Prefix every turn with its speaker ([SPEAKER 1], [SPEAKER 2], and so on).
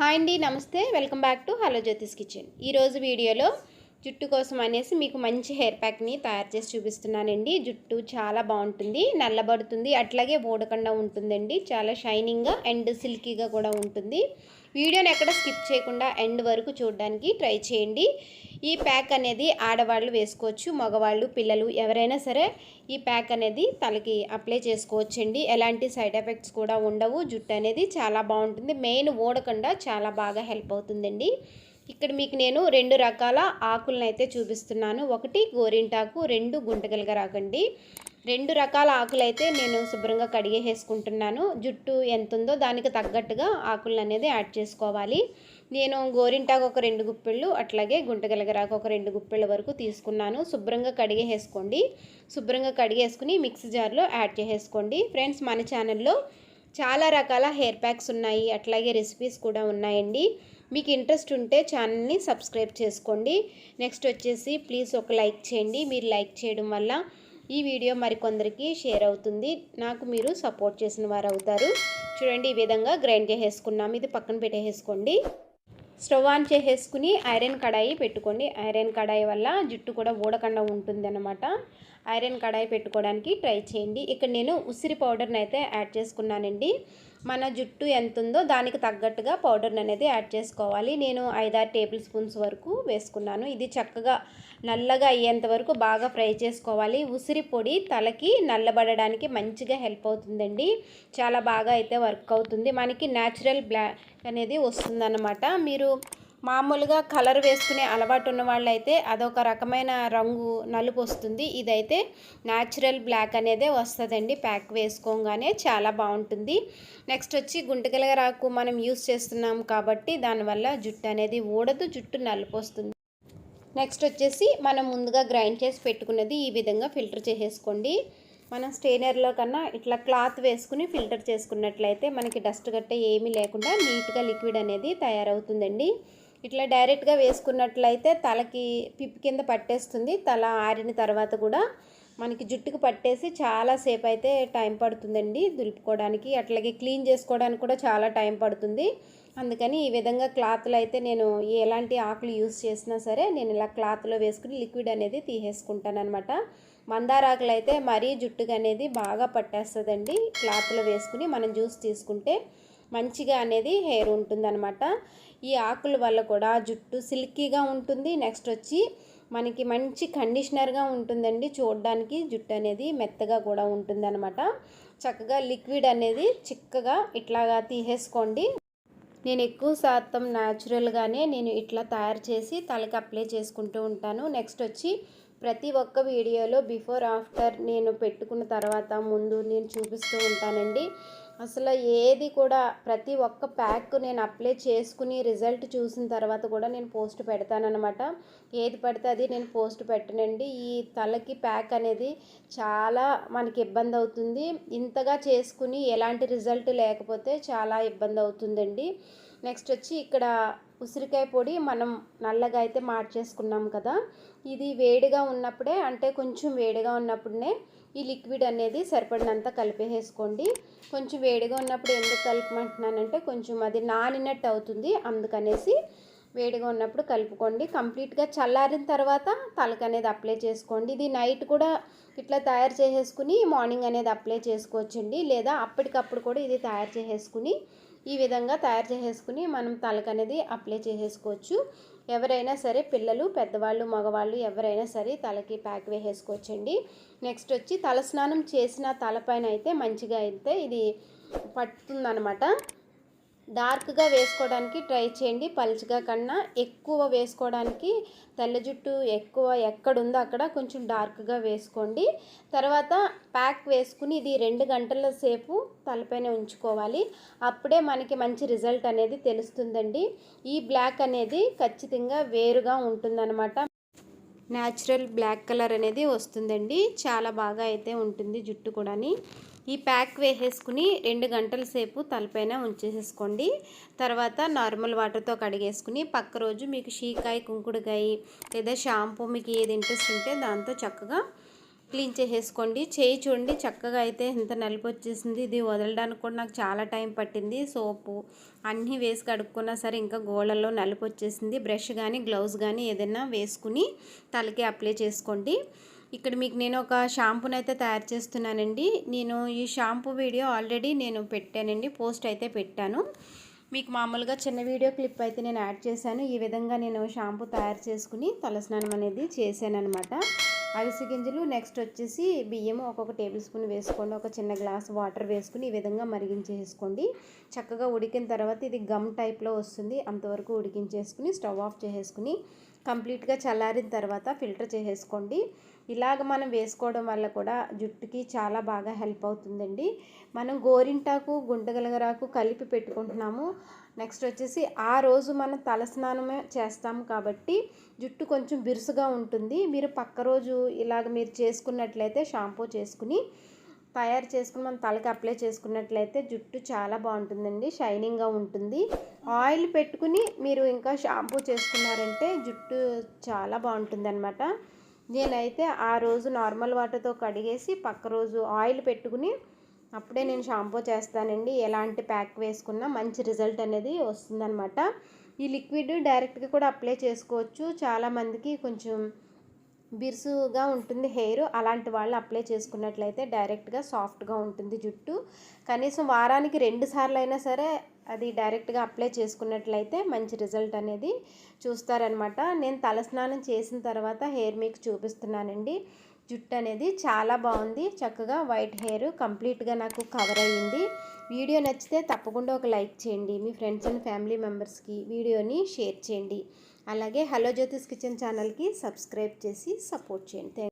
[SPEAKER 1] Hi అండి నమస్తే. Welcome back to hello Jyothish kitchen. ఈరోజు వీడియోలో జుట్టు కోసం అనేసి మీకు మంచి హెయిర్ ప్యాక్ని తయారు చేసి చూపిస్తున్నానండి. జుట్టు చాలా బాగుంటుంది నల్లబడుతుంది అట్లాగే ఓడకుండా ఉంటుందండి. చాలా షైనింగ్గా అండ్ సిల్కీగా కూడా ఉంటుంది. వీడియోని ఎక్కడ స్కిప్ చేయకుండా ఎండ్ వరకు చూడడానికి ట్రై చేయండి. ఈ ప్యాక్ అనేది ఆడవాళ్ళు వేసుకోవచ్చు మగవాళ్ళు పిల్లలు ఎవరైనా సరే ఈ ప్యాక్ అనేది తలకి అప్లై చేసుకోవచ్చండి. ఎలాంటి సైడ్ ఎఫెక్ట్స్ కూడా ఉండవు. జుట్టు అనేది చాలా బాగుంటుంది. మెయిన్ ఊడకుండా చాలా బాగా హెల్ప్ అవుతుందండి. ఇక్కడ మీకు నేను రెండు రకాల ఆకులను అయితే చూపిస్తున్నాను. ఒకటి గోరింటాకు రెండు గుంటగలగరాకండి. రెండు రకాల ఆకులు అయితే నేను శుభ్రంగా కడిగేసుకుంటున్నాను జుట్టు ఎంత ఉందో దానికి తగ్గట్టుగా ఆకులను అనేది యాడ్ చేసుకోవాలి. నేను గోరింటాకు ఒక రెండు గుప్పిళ్ళు అట్లాగే గుంటగలగరాకు ఒక రెండు గుప్పిళ్ళ వరకు తీసుకున్నాను. శుభ్రంగా కడిగేసుకోండి శుభ్రంగా కడిగేసుకుని మిక్సీ జార్లో యాడ్ చేసేసుకోండి. ఫ్రెండ్స్ మన ఛానల్లో చాలా రకాల హెయిర్ ప్యాక్స్ ఉన్నాయి. అట్లాగే రెసిపీస్ కూడా ఉన్నాయండి. మీకు ఇంట్రెస్ట్ ఉంటే ఛానల్ని సబ్స్క్రైబ్ చేసుకోండి. నెక్స్ట్ వచ్చేసి ప్లీజ్ ఒక లైక్ చేయండి. మీరు లైక్ చేయడం వల్ల ఈ వీడియో మరికొందరికి షేర్ అవుతుంది. నాకు మీరు సపోర్ట్ చేసిన వారు అవుతారు. చూడండి ఈ విధంగా గ్రైండ్ చేసేసుకున్నాం. ఇది పక్కన పెట్టేసుకోండి స్టవ్ ఆన్ చేసేసుకుని ఐరన్ కడాయి పెట్టుకోండి. ఐరన్ కడాయి వల్ల జుట్టు కూడా ఊడకుండా ఉంటుంది అనమాట ఐరన్ కడాయి పెట్టుకోవడానికి ట్రై చేయండి. ఇక్కడ నేను ఉసిరి పౌడర్ని అయితే యాడ్ చేసుకున్నానండి. మన జుట్టు ఎంత ఉందో దానికి తగ్గట్టుగా పౌడర్ని అనేది యాడ్ చేసుకోవాలి. నేను ఐదారు టేబుల్ స్పూన్స్ వరకు వేసుకున్నాను. ఇది చక్కగా నల్లగా అయ్యేంత వరకు బాగా ఫ్రై చేసుకోవాలి. ఉసిరి పొడి తలకి నల్లబడడానికి మంచిగా హెల్ప్ అవుతుందండి. చాలా బాగా అయితే వర్క్ అవుతుంది. మనకి న్యాచురల్ బ్లాక్ అనేది వస్తుందన్నమాట. మీరు మామూలుగా కలర్ వేసుకునే అలవాటు ఉన్న వాళ్ళైతే అదొక రకమైన రంగు నలుపు వస్తుంది. ఇదైతే న్యాచురల్ బ్లాక్ అనేదే వస్తుందండి. ప్యాక్ వేసుకోగానే చాలా బాగుంటుంది. నెక్స్ట్ వచ్చి గుంటగలగ రాకు మనం యూస్ చేస్తున్నాం కాబట్టి దానివల్ల జుట్టు అనేది ఊడదు జుట్టు నలుపు వస్తుంది. నెక్స్ట్ వచ్చేసి మనం ముందుగా గ్రైండ్ చేసి పెట్టుకున్నది ఈ విధంగా ఫిల్టర్ చేసేసుకోండి. మనం స్టెయినర్లో కన్నా ఇట్లా క్లాత్ వేసుకుని ఫిల్టర్ చేసుకున్నట్లయితే మనకి డస్ట్ గట్ట ఏమీ లేకుండా నీట్గా లిక్విడ్ అనేది తయారవుతుందండి. ఇట్లా డైరెక్ట్గా వేసుకున్నట్లయితే తలకి పిప్పి కింద పట్టేస్తుంది. తల ఆరిన తర్వాత కూడా మనకి జుట్టుకు పట్టేసి చాలాసేపు అయితే టైం పడుతుందండి దులుపుకోవడానికి. అట్లాగే క్లీన్ చేసుకోవడానికి కూడా చాలా టైం పడుతుంది. అందుకని ఈ విధంగా క్లాత్లో అయితే నేను ఎలాంటి ఆకులు యూస్ చేసినా సరే నేను ఇలా క్లాత్లో వేసుకుని లిక్విడ్ అనేది తీసేసుకుంటాను అనమాట మందారాకులు అయితే మరీ జుట్టుకు అనేది బాగా పట్టేస్తుందండి. క్లాత్లో వేసుకుని మనం జ్యూస్ తీసుకుంటే మంచిగా అనేది హెయిర్ ఉంటుందన్నమాట. ఈ ఆకుల వల్ల కూడా జుట్టు సిల్కీగా ఉంటుంది. నెక్స్ట్ వచ్చి మనకి మంచి కండిషనర్గా ఉంటుందండి. చూడడానికి జుట్టు అనేది మెత్తగా కూడా ఉంటుందన్నమాట. చక్కగా లిక్విడ్ అనేది చిక్కగా ఇట్లాగా తీసేసుకోండి. నేను ఎక్కువ శాతం న్యాచురల్గానే నేను ఇట్లా తయారు చేసి తలకి అప్లై చేసుకుంటూ ఉంటాను. నెక్స్ట్ వచ్చి ప్రతి ఒక్క వీడియోలో బిఫోర్ ఆఫ్టర్ నేను పెట్టుకున్న తర్వాత ముందు నేను చూపిస్తూ ఉంటానండి. అసలు ఏది కూడా ప్రతి ఒక్క ప్యాక్ నేను అప్లై చేసుకుని రిజల్ట్ చూసిన తర్వాత కూడా నేను పోస్ట్ పెడతానమాట ఏది పడితే అది నేను పోస్ట్ పెట్టనండి. ఈ తలకి ప్యాక్ అనేది చాలా మనకి ఇబ్బంది అవుతుంది. ఇంతగా చేసుకుని ఎలాంటి రిజల్ట్ లేకపోతే చాలా ఇబ్బంది అవుతుందండి. నెక్స్ట్ వచ్చి ఇక్కడ ఉసిరికాయ పొడి మనం నల్లగా అయితే మార్చేసుకున్నాం కదా. ఇది వేడిగా ఉన్నప్పుడే అంటే కొంచెం వేడిగా ఉన్నప్పుడే ఈ లిక్విడ్ అనేది సరిపడినంత కలిపేసుకోండి కొంచెం వేడిగా ఉన్నప్పుడు ఎందుకు కలపమంటున్నానంటే కొంచెం అది నానినట్టు అవుతుంది. అందుకనేసి వేడిగా ఉన్నప్పుడు కలుపుకోండి. కంప్లీట్గా చల్లారిన తర్వాత తలకు అనేది అప్లై చేసుకోండి. ఇది నైట్ కూడా ఇట్లా తయారు చేసేసుకుని మార్నింగ్ అనేది అప్లై చేసుకోవచ్చండి. లేదా అప్పటికప్పుడు కూడా ఇది తయారు చేసేసుకుని ఈ విధంగా తయారు చేసేసుకుని మనం తలకు అనేది అప్లై చేసేసుకోవచ్చు. ఎవరైనా సరే పిల్లలు పెద్దవాళ్ళు మగవాళ్ళు ఎవరైనా సరే తలకి ప్యాక్ వేసేసుకోవచ్చండి. నెక్స్ట్ వచ్చి తలస్నానం చేసిన తలపైన అయితే మంచిగా అయితే ఇది పట్టుతుందనమాట డార్క్గా వేసుకోవడానికి ట్రై చేయండి. పలుచగా కన్నా ఎక్కువ వేసుకోవడానికి తెల్ల జుట్టు ఎక్కువ ఎక్కడుందో అక్కడ కొంచెం డార్క్గా వేసుకోండి. తర్వాత ప్యాక్ వేసుకుని ఇది రెండు గంటల సేపు తలపైన ఉంచుకోవాలి. అప్పుడే మనకి మంచి రిజల్ట్ అనేది తెలుస్తుందండి. ఈ బ్లాక్ అనేది ఖచ్చితంగా వేరుగా ఉంటుందన్నమాట. న్యాచురల్ బ్లాక్ కలర్ అనేది వస్తుందండి. చాలా బాగా అయితే ఉంటుంది జుట్టు కూడాని. ఈ ప్యాక్ వేసేసుకుని రెండు గంటల సేపు తలపైన ఉంచేసేసుకోండి. తర్వాత నార్మల్ వాటర్తో కడిగేసుకుని పక్క రోజు మీకు షీకాయ కుంకుడుకాయ లేదా షాంపూ మీకు ఏది ఇంట్రెస్ట్ ఉంటే దాంతో చక్కగా క్లీన్ చేసేసుకోండి. చేయి చూడండి చక్కగా అయితే ఎంత నలుపు వచ్చేసింది. ఇది వదలడానికి కూడా నాకు చాలా టైం పట్టింది. సోపు అన్నీ వేసి కడుక్కున్నా సరే ఇంకా గోళ్ళల్లో నలుపు వచ్చేసింది. బ్రష్ కానీ గ్లౌజ్ కానీ ఏదైనా వేసుకుని తలకి అప్లై చేసుకోండి. ఇక్కడ మీకు నేను ఒక షాంపూని అయితే తయారు చేస్తున్నానండి. నేను ఈ షాంపూ వీడియో ఆల్రెడీ నేను పెట్టానండి పోస్ట్ అయితే పెట్టాను. మీకు మామూలుగా చిన్న వీడియో క్లిప్ అయితే నేను యాడ్ చేశాను. ఈ విధంగా నేను షాంపూ తయారు చేసుకుని తలస్నానం అనేది చేశానమాట అనమాట అవిసి గింజలు నెక్స్ట్ వచ్చేసి బియ్యం ఒక్కొక్క టేబుల్ స్పూన్ వేసుకోండి ఒక చిన్న గ్లాస్ వాటర్ వేసుకుని ఈ విధంగా మరిగించేసుకోండి. చక్కగా ఉడికిన తర్వాత ఇది గమ్ టైప్లో వస్తుంది. అంతవరకు ఉడికించేసుకుని స్టవ్ ఆఫ్ చేసేసుకుని కంప్లీట్గా చల్లారిన తర్వాత ఫిల్టర్ చేసేసుకోండి. ఇలాగ మనం వేసుకోవడం వల్ల కూడా జుట్టుకి చాలా బాగా హెల్ప్ అవుతుందండి. మనం గోరింటాకు గుంటగలగరాకు కలిపి పెట్టుకుంటున్నాము. నెక్స్ట్ వచ్చేసి ఆ రోజు మనం తలస్నానమే చేస్తాము కాబట్టి జుట్టు కొంచెం బిరుసుగా ఉంటుంది. మీరు పక్క రోజు ఇలాగ మీరు చేసుకున్నట్లయితే షాంపూ చేసుకుని తయారు చేసుకుని మనం తలకి అప్లై చేసుకున్నట్లయితే జుట్టు చాలా బాగుంటుందండి షైనింగ్గా ఉంటుంది. ఆయిల్ పెట్టుకుని మీరు ఇంకా షాంపూ చేసుకున్నారంటే జుట్టు చాలా బాగుంటుంది అనమాట నేనైతే ఆ రోజు నార్మల్ వాటర్తో కడిగేసి పక్క రోజు ఆయిల్ పెట్టుకుని అప్పుడే నేను షాంపూ చేస్తానండి. ఎలాంటి ప్యాక్ వేసుకున్నా మంచి రిజల్ట్ అనేది వస్తుందన్నమాట. ఈ లిక్విడ్ డైరెక్ట్గా కూడా అప్లై చేసుకోవచ్చు. చాలామందికి కొంచెం బిరుసుగా ఉంటుంది హెయిర్. అలాంటి వాళ్ళు అప్లై చేసుకున్నట్లయితే డైరెక్ట్గా సాఫ్ట్గా ఉంటుంది జుట్టు. కనీసం వారానికి రెండు సార్లు అయినా సరే అది డైరెక్ట్గా అప్లై చేసుకున్నట్లయితే మంచి రిజల్ట్ అనేది చూస్తారనమాట. నేను తలస్నానం చేసిన తర్వాత హెయిర్ మీకు చూపిస్తున్నానండి. జుట్టు అనేది చాలా బాగుంది. చక్కగా వైట్ హెయిర్ కంప్లీట్గా నాకు కవర్ అయ్యింది. వీడియో నచ్చితే తప్పకుండా ఒక లైక్ చేయండి. మీ ఫ్రెండ్స్ అండ్ ఫ్యామిలీ మెంబర్స్కి వీడియోని షేర్ చేయండి. అలాగే హలో జ్యోతిష్ కిచెన్ ఛానల్కి సబ్స్క్రైబ్ చేసి సపోర్ట్ చేయండి